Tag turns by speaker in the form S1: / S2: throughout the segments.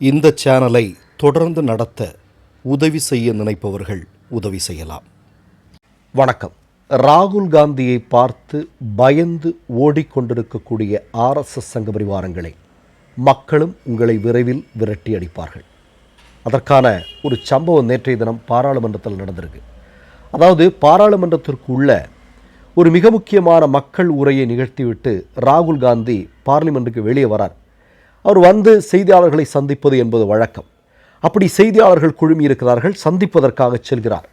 S1: இந்த சேனலை தொடர்ந்து நடத்த உதவி செய்ய நினைப்பவர்கள் உதவி செய்யலாம். வணக்கம். ராகுல் காந்தியை பார்த்து பயந்து ஓடிக்கொண்டிருக்கக்கூடிய ஆர்எஸ்எஸ் சங்க பரிவாரங்களை மக்களும் உங்களை விரைவில் விரட்டி அடிப்பார்கள். அதற்கான ஒரு சம்பவம் நேற்றைய தினம் பாராளுமன்றத்தில் நடந்திருக்கு. அதாவது பாராளுமன்றத்திற்கு உள்ள ஒரு மிக முக்கியமான மக்கள் உரையை நிகழ்த்திவிட்டு ராகுல் காந்தி பார்லிமெண்ட்டுக்கு வெளியே வரார். அவர் வந்து செய்தியாளர்களை சந்திப்பது என்பது வழக்கம். அப்படி செய்தியாளர்கள் குழுமி இருக்கிறார்கள் சந்திப்பதற்காக செல்கிறார்.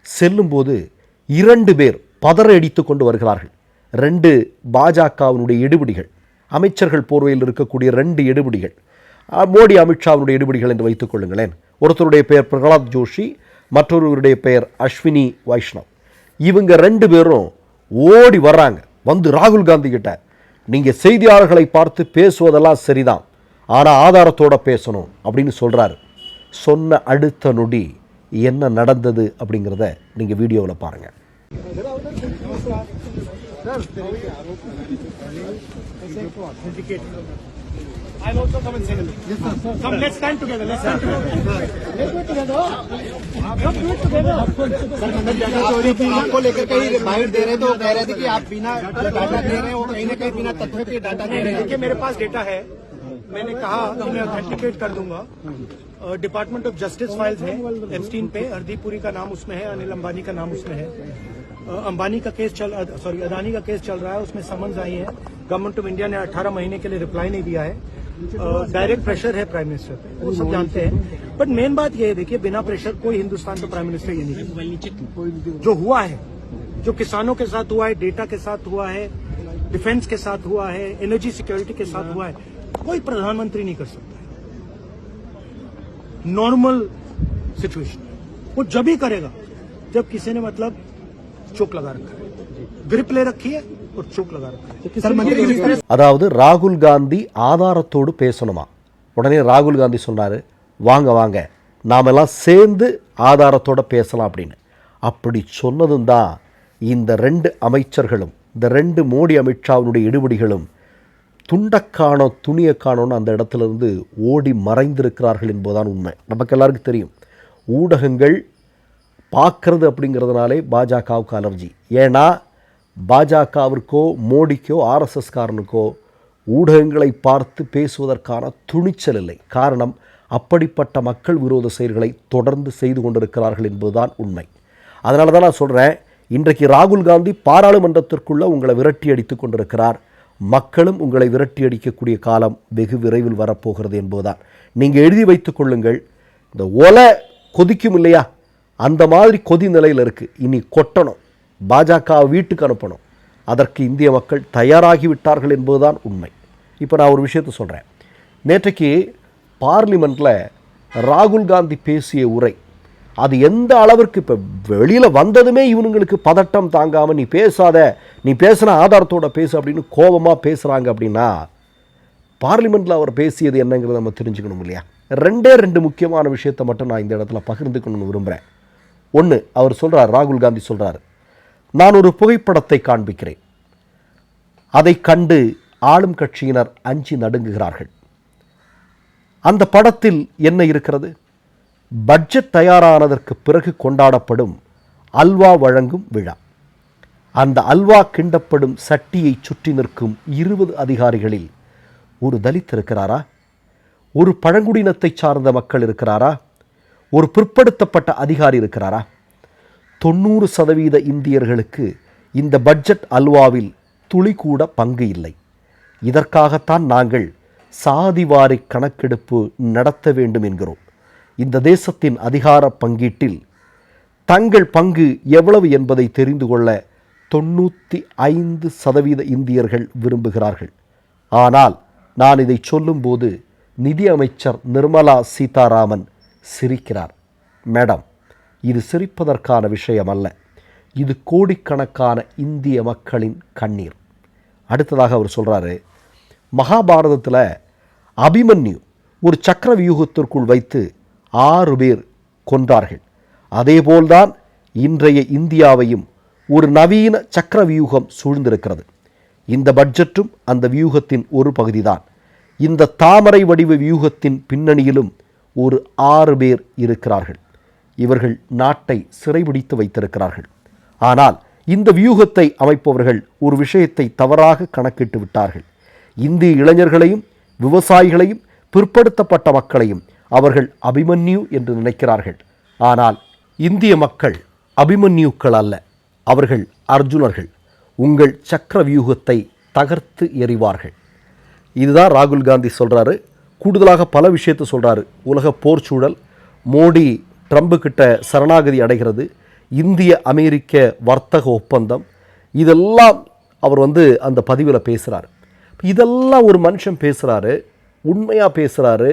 S1: செல்லும்போது இரண்டு பேர் பதற அடித்து கொண்டு வருகிறார்கள். ரெண்டு பாஜகவினுடைய எடுபிடிகள் அமைச்சர்கள் போர்வையில் இருக்கக்கூடிய ரெண்டு எடுபிடிகள் மோடி அமித்ஷாவினுடைய எடுபிடிகள் என்று வைத்துக் கொள்ளுங்களேன். ஒருத்தருடைய பெயர் பிரகலாத் ஜோஷி மற்றொருவருடைய பெயர் அஸ்வினி வைஷ்ணவ். இவங்க ரெண்டு பேரும் ஓடி வர்றாங்க. வந்து ராகுல் காந்தி கிட்ட நீங்கள் செய்தியாளர்களை பார்த்து பேசுவதெல்லாம் சரிதான் ஆனால் ஆதாரத்தோட பேசணும் அப்படின்னு சொல்கிறாரு சொன்ன அடுத்த நொடி என்ன நடந்தது அப்படிங்கிறத நீங்கள் வீடியோவில் பாருங்க
S2: I'll also come and say hello. Yes, sir. sir. Come, let's stand together. Let's stand together. Let's do it together. Come do it together.
S3: चोरी की आपको लेकर कहीं बाहर दे रहे तो कह रहे थे कि आप बिना डाटा दे रहे हो कहीं ना कहीं बिना तथ्य के डाटा दे रहे हैं
S2: देखिए मेरे पास डेटा है मैंने कहा कि मैं ऑथेंटिकेट कर दूँगा डिपार्टमेंट ऑफ़ जस्टिस फाइल्स है एमस्टीन पे हरदीपुरी का नाम उसमें है अनिल अंबानी का नाम उसमें है अंबानी का केस चल सॉरी अदानी का केस चल रहा है उसमें समन्स आई है गवर्नमेंट ऑफ़ इंडिया ने 18 महीने के लिए रिप्लाई नहीं दिया है डायरेक्ट प्रेशर है प्राइम मिनिस्टर पे, वो सब जानते हैं। बट मेन बात ये है, देखिए, बिना प्रेशर कोई हिंदुस्तान का प्राइम मिनिस्टर ये नहीं जो हुआ है, जो किसानों के साथ हुआ है डेटा के साथ हुआ है डिफेंस के साथ हुआ है एनर्जी सिक्योरिटी के साथ हुआ है, कोई प्रधानमंत्री नहीं कर सकता है। नॉर्मल सिचुएशन वो जब ही करेगा, जब किसी ने मतलब चोक लगा रखा है। ग्रिप ले रखी है और चोक लगा रखा है
S3: सर मंत्री
S1: அதாவது ராகுல் காந்தி ஆதாரத்தோடு பேசணுமா உடனே ராகுல் காந்தி சொன்னார் வாங்க வாங்க நாமெல்லாம் சேர்ந்து ஆதாரத்தோட பேசலாம் அப்படின்னு அப்படி சொன்னதும் தான் இந்த ரெண்டு அமைச்சர்களும் இந்த ரெண்டு மோடி அமித்ஷாவினுடைய எடுபடிகளும் துண்டக்கானோ துணியை காணோன்னு அந்த இடத்துல இருந்து ஓடி மறைந்திருக்கிறார்கள் என்பதுதான் உண்மை நமக்கு எல்லாருக்கும் தெரியும் ஊடகங்கள் பார்க்கறது அப்படிங்கிறதுனாலே பாஜகவுக்கு அலர்ஜி ஏன்னா பாஜகவிற்கோ மோடிக்கோ ஆர்எஸ்எஸ்காரனுக்கோ ஊடகங்களை பார்த்து பேசுவதற்கான துணிச்சல் இல்லை. காரணம் அப்படிப்பட்ட மக்கள் விரோத செயல்களை தொடர்ந்து செய்து கொண்டிருக்கிறார்கள் என்பதுதான் உண்மை. அதனால தான் நான் சொல்கிறேன் இன்றைக்கு ராகுல் காந்தி பாராளுமன்றத்திற்குள்ளே உங்களை விரட்டி அடித்து கொண்டிருக்கிறார். மக்களும் உங்களை விரட்டி அடிக்கக்கூடிய காலம் வெகு விரைவில் வரப்போகிறது என்பதுதான். நீங்கள் எழுதி வைத்துக் கொள்ளுங்கள் இந்த ஒலை கொதிக்கும் இல்லையா? அந்த மாதிரி கொதி நிலையில் இருக்குது இனி கொட்டணும். பாஜக வீட்டுக்கு அனுப்பணும். அதற்கு இந்திய மக்கள் தயாராகிவிட்டார்கள் என்பதுதான் உண்மை. இப்போ நான் ஒரு விஷயத்தை சொல்கிறேன் நேற்றைக்கு பார்லிமெண்ட்டில் ராகுல் காந்தி பேசிய உரை அது எந்த அளவிற்கு இப்போ வெளியில் வந்ததுமே இவனுங்களுக்கு பதட்டம் தாங்காமல் நீ பேசாத நீ பேசின ஆதாரத்தோட பேசு அப்படின்னு கோபமாக பேசுகிறாங்க அப்படின்னா பார்லிமெண்ட்டில் அவர் பேசியது என்னங்கிறத நம்ம தெரிஞ்சுக்கணும் இல்லையா? ரெண்டே ரெண்டு முக்கியமான விஷயத்தை மட்டும் நான் இந்த இடத்துல பகிர்ந்துக்கணும்னு விரும்புகிறேன் ஒன்று அவர் சொல்கிறார் ராகுல் காந்தி சொல்கிறார் நான் ஒரு புகைப்படத்தை காண்பிக்கிறேன். அதை கண்டு ஆளும் கட்சியினர் அஞ்சி நடுங்குகிறார்கள். அந்த படத்தில் என்ன இருக்கிறது? பட்ஜெட் தயாரானதற்கு பிறகு கொண்டாடப்படும் அல்வா வழங்கும் விழா. அந்த அல்வா கிண்டப்படும் சட்டியை சுற்றி நிற்கும் இருபது அதிகாரிகளில் ஒரு தலித் இருக்கிறாரா? ஒரு பழங்குடியினத்தை சார்ந்த மக்கள் இருக்கிறாரா? ஒரு பிற்படுத்தப்பட்ட அதிகாரி இருக்கிறாரா? தொண்ணூறு சதவீத இந்தியர்களுக்கு இந்த பட்ஜெட் அல்வாவில் துளி கூட பங்கு இல்லை. இதற்காகத்தான் நாங்கள் சாதிவாரி கணக்கெடுப்பு நடத்த வேண்டும் என்கிறோம். இந்த தேசத்தின் அதிகார பங்கீட்டில் தங்கள் பங்கு எவ்வளவு என்பதை தெரிந்து கொள்ள தொண்ணூற்றி ஐந்து சதவீத இந்தியர்கள் விரும்புகிறார்கள். ஆனால் நான் இதை சொல்லும்போது நிதி அமைச்சர் நிர்மலா சீதாராமன் சிரிக்கிறார். மேடம் இது சிரிப்பதற்கான விஷயம் அல்ல இது கோடிக்கணக்கான இந்திய மக்களின் கண்ணீர். அடுத்ததாக அவர் சொல்கிறாரு மகாபாரதத்தில் அபிமன்யு ஒரு சக்கர வியூகத்திற்குள் வைத்து ஆறு பேர் கொன்றார்கள். அதேபோல்தான் இன்றைய இந்தியாவையும் ஒரு நவீன சக்கர வியூகம் சூழ்ந்திருக்கிறது. இந்த பட்ஜெட்டும் அந்த வியூகத்தின் ஒரு பகுதிதான். இந்த தாமரை வடிவ வியூகத்தின் பின்னணியிலும் ஒரு ஆறு பேர் இருக்கிறார்கள். இவர்கள் நாட்டை சிறைபிடித்து வைத்திருக்கிறார்கள். ஆனால் இந்த வியூகத்தை அமைப்பவர்கள் ஒரு விஷயத்தை தவறாக கணக்கிட்டு விட்டார்கள். இந்திய இளைஞர்களையும் விவசாயிகளையும் பிற்படுத்தப்பட்ட மக்களையும் அவர்கள் அபிமன்யு என்று நினைக்கிறார்கள். ஆனால் இந்திய மக்கள் அபிமன்யுக்கள் அல்ல அவர்கள் அர்ஜுனர்கள். உங்கள் சக்கர வியூகத்தை தகர்த்து எறிவார்கள். இதுதான் ராகுல் காந்தி சொல்கிறாரு கூடுதலாக பல விஷயத்தை சொல்கிறாரு உலக போர் சூழல் மோடி ட்ரம்ப் கிட்ட சரணாகதி அடைகிறது. இந்திய அமெரிக்க வர்த்தக ஒப்பந்தம். இதெல்லாம் அவர் வந்து அந்த பதிவில் பேசுகிறார் இதெல்லாம் ஒரு மனுஷன் பேசுகிறாரு உண்மையாக பேசுகிறாரு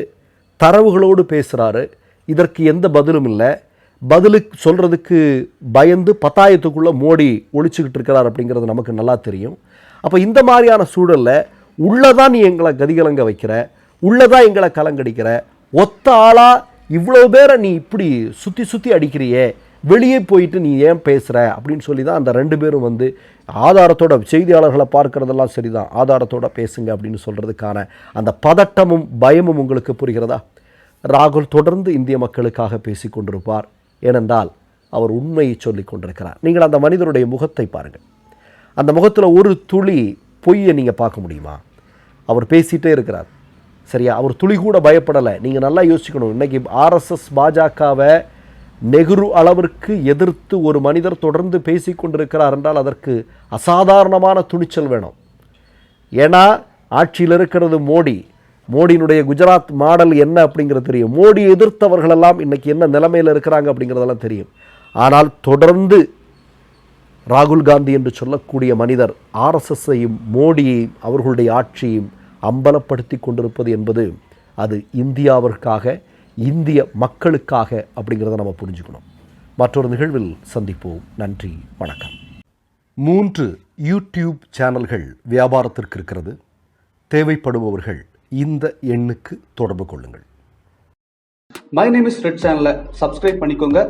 S1: தரவுகளோடு பேசுகிறாரு இதற்கு எந்த பதிலும் இல்லை. பதிலுக்கு சொல்கிறதுக்கு பயந்து பத்தாயத்துக்குள்ளே மோடி ஒழிச்சுக்கிட்டு இருக்கிறார் அப்படிங்கிறது நமக்கு நல்லா தெரியும். அப்போ இந்த மாதிரியான சூழலில் உள்ளதான் நீ எங்களை கதிகலங்க வைக்கிற உள்ளதான் எங்களை கலங்கடிக்கிற ஒத்த ஆளாக இவ்வளோ பேரை நீ இப்படி சுற்றி சுற்றி அடிக்கிறியே வெளியே போயிட்டு நீ ஏன் பேசுகிற அப்படின்னு சொல்லி தான் அந்த ரெண்டு பேரும் வந்து ஆதாரத்தோட செய்தியாளர்களை பார்க்கறதெல்லாம் சரிதான் ஆதாரத்தோட பேசுங்க அப்படின்னு சொல்கிறதுக்கான அந்த பதட்டமும் பயமும் உங்களுக்கு புரிகிறதா? ராகுல் தொடர்ந்து இந்திய மக்களுக்காக பேசி கொண்டிருப்பார். ஏனென்றால் அவர் உண்மையை சொல்லி கொண்டிருக்கிறார். நீங்கள் அந்த மனிதருடைய முகத்தை பாருங்கள். அந்த முகத்தில் ஒரு துளி பொய்யை நீங்கள் பார்க்க முடியுமா? அவர் பேசிகிட்டே இருக்கிறார். சரியா? அவர் துளி கூட பயப்படலை. நீங்கள் நல்லா யோசிக்கணும். இன்றைக்கி ஆர்எஸ்எஸ் பாஜகவை நெஹ்ரு அளவிற்கு எதிர்த்து ஒரு மனிதர் தொடர்ந்து பேசிக் கொண்டிருக்கிறார் என்றால் அதற்கு அசாதாரணமான துணிச்சல் வேணும். ஏன்னா ஆட்சியில் இருக்கிறது மோடி. மோடியினுடைய குஜராத் மாடல் என்ன அப்படிங்கிறது தெரியும். மோடி எதிர்த்தவர்களெல்லாம் இன்றைக்கி என்ன நிலைமையில் இருக்கிறாங்க அப்படிங்கிறதெல்லாம் தெரியும். ஆனால் தொடர்ந்து ராகுல் காந்தி என்று சொல்லக்கூடிய மனிதர் ஆர்எஸ்எஸ்ஸையும் மோடியையும் அவர்களுடைய ஆட்சியையும் அம்பலப்படுத்தி கொண்டிருப்பது என்பது அது இந்தியாவிற்காக இந்திய மக்களுக்காக அப்படிங்கிறத நம்ம புரிஞ்சுக்கணும். மற்றொரு நிகழ்வில் சந்திப்போம். நன்றி வணக்கம். மூன்று யூடியூப் சேனல்கள் வியாபாரத்திற்கு இருக்கிறது. தேவைப்படுபவர்கள் இந்த எண்ணுக்கு தொடர்பு கொள்ளுங்கள்.
S4: மை நேம் இஸ் ரெட் சேனலை சப்ஸ்கிரைப் பண்ணிக்கோங்க.